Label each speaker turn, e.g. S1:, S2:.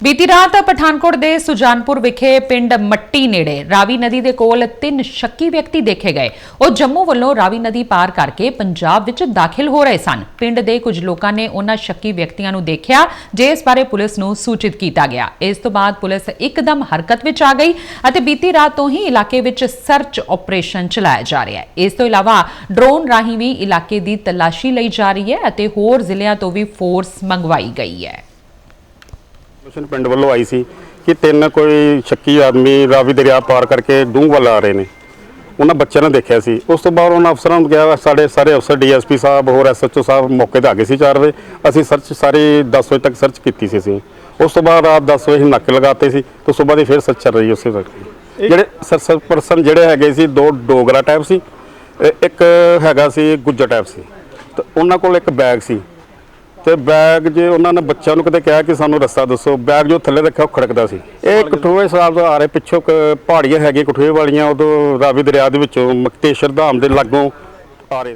S1: ਬੀਤੀ ਰਾਤ ਪਠਾਨਕੋਟ ਦੇ ਸੁਜਾਨਪੁਰ ਵਿਖੇ ਪਿੰਡ ਮੱਟੀ ਨੇੜੇ ਰਾਵੀ ਨਦੀ ਦੇ ਕੋਲ ਤਿੰਨ ਸ਼ੱਕੀ ਵਿਅਕਤੀ ਦੇਖੇ ਗਏ। ਉਹ ਜੰਮੂ ਵੱਲੋਂ ਰਾਵੀ ਨਦੀ ਪਾਰ ਕਰਕੇ ਪੰਜਾਬ ਵਿੱਚ ਦਾਖਲ ਹੋ ਰਹੇ ਸਨ। ਪਿੰਡ ਦੇ ਕੁਝ ਲੋਕਾਂ ਨੇ ਉਹਨਾਂ ਸ਼ੱਕੀ ਵਿਅਕਤੀਆਂ ਨੂੰ ਦੇਖਿਆ ਜਿਸ ਬਾਰੇ ਪੁਲਿਸ ਨੂੰ ਸੂਚਿਤ ਕੀਤਾ ਗਿਆ। ਇਸ ਤੋਂ ਬਾਅਦ ਪੁਲਿਸ ਇੱਕਦਮ ਹਰਕਤ ਵਿੱਚ ਆ ਗਈ ਅਤੇ ਬੀਤੀ ਰਾਤ ਤੋਂ ਹੀ ਇਲਾਕੇ ਵਿੱਚ ਸਰਚ ਆਪਰੇਸ਼ਨ ਚਲਾਇਆ ਜਾ ਰਿਹਾ ਹੈ। ਇਸ ਤੋਂ ਇਲਾਵਾ ਡਰੋਨ ਰਾਹੀਂ ਵੀ ਇਲਾਕੇ ਦੀ ਤਲਾਸ਼ੀ ਲਈ ਜਾ ਰਹੀ ਹੈ ਅਤੇ ਹੋਰ ਜ਼ਿਲ੍ਹਿਆਂ ਤੋਂ ਵੀ ਫੋਰਸ ਮੰਗਵਾਈ ਗਈ ਹੈ।
S2: ਮਿਸ਼ਨ ਪਿੰਡ ਵੱਲੋਂ ਆਈ ਸੀ ਕਿ ਤਿੰਨ ਕੋਈ ਸ਼ੱਕੀ ਆਦਮੀ ਰਾਵੀ ਦਰਿਆ ਪਾਰ ਕਰਕੇ ਡੂੰਘ ਵੱਲ ਆ ਰਹੇ ਨੇ। ਉਹਨਾਂ ਬੱਚਿਆਂ ਨੇ ਦੇਖਿਆ ਸੀ। ਉਸ ਤੋਂ ਬਾਅਦ ਉਹਨਾਂ ਅਫਸਰਾਂ ਨੂੰ ਕਿਹਾ ਸਾਡੇ ਸਾਰੇ ਅਫਸਰ ਡੀਐਸਪੀ ਸਾਹਿਬ ਹੋਰ ਐਸਐਚਓ ਸਾਹਿਬ ਮੌਕੇ ਤੇ ਆ ਗਏ ਸੀ 4 ਵਜੇ। ਅਸੀਂ ਸਰਚ ਸਾਰੀ 10 ਵਜੇ ਤੱਕ ਸਰਚ ਕੀਤੀ ਸੀ ਅਸੀਂ। ਉਸ ਤੋਂ ਬਾਅਦ ਰਾਤ 10 ਵਜੇ ਨਾਕੇ ਲਗਾਤੇ ਸੀ ਤੇ ਬਾਅਦ ਹੀ ਫਿਰ ਸਰਚ ਚੱਲ ਰਹੀ ਉਸੇ ਵਕਤ। ਜਿਹੜੇ ਸਰਚ ਪਰਸਨ ਜਿਹੜੇ ਹੈਗੇ ਸੀ ਦੋ ਡੋਗਰਾ ਟਾਈਪ ਸੀ ਇੱਕ ਹੈਗਾ ਸੀ ਗੁੱਜਰ ਟਾਈਪ ਸੀ। ਤੇ ਉਹਨਾਂ ਕੋਲ ਇੱਕ ਬੈਗ ਸੀ। ਤੇ ਬੈਗ ਜੇ ਉਹਨਾਂ ਨੇ ਬੱਚਿਆਂ ਨੂੰ ਕਿਤੇ ਕਿਹਾ ਕਿ ਸਾਨੂੰ ਰਸਤਾ ਦੱਸੋ ਬੈਗ ਜੋ ਥੱਲੇ ਰੱਖਿਆ ਉਹ ਖੜਕਦਾ ਸੀ। ਇਹ ਕਠੂਏ ਸਾਹਿਬ ਤੋਂ ਆ ਰਹੇ ਪਿੱਛੋਂ ਕ- ਪਹਾੜੀਆਂ ਹੈਗੀਆਂ ਕਠੂਏ ਵਾਲੀਆਂ ਉਦੋਂ ਰਾਵੀ ਦਰਿਆ ਦੇ ਵਿੱਚੋਂ ਮਕਤੇਸ਼ਰ ਧਾਮ ਦੇ ਲਾਗੋਂ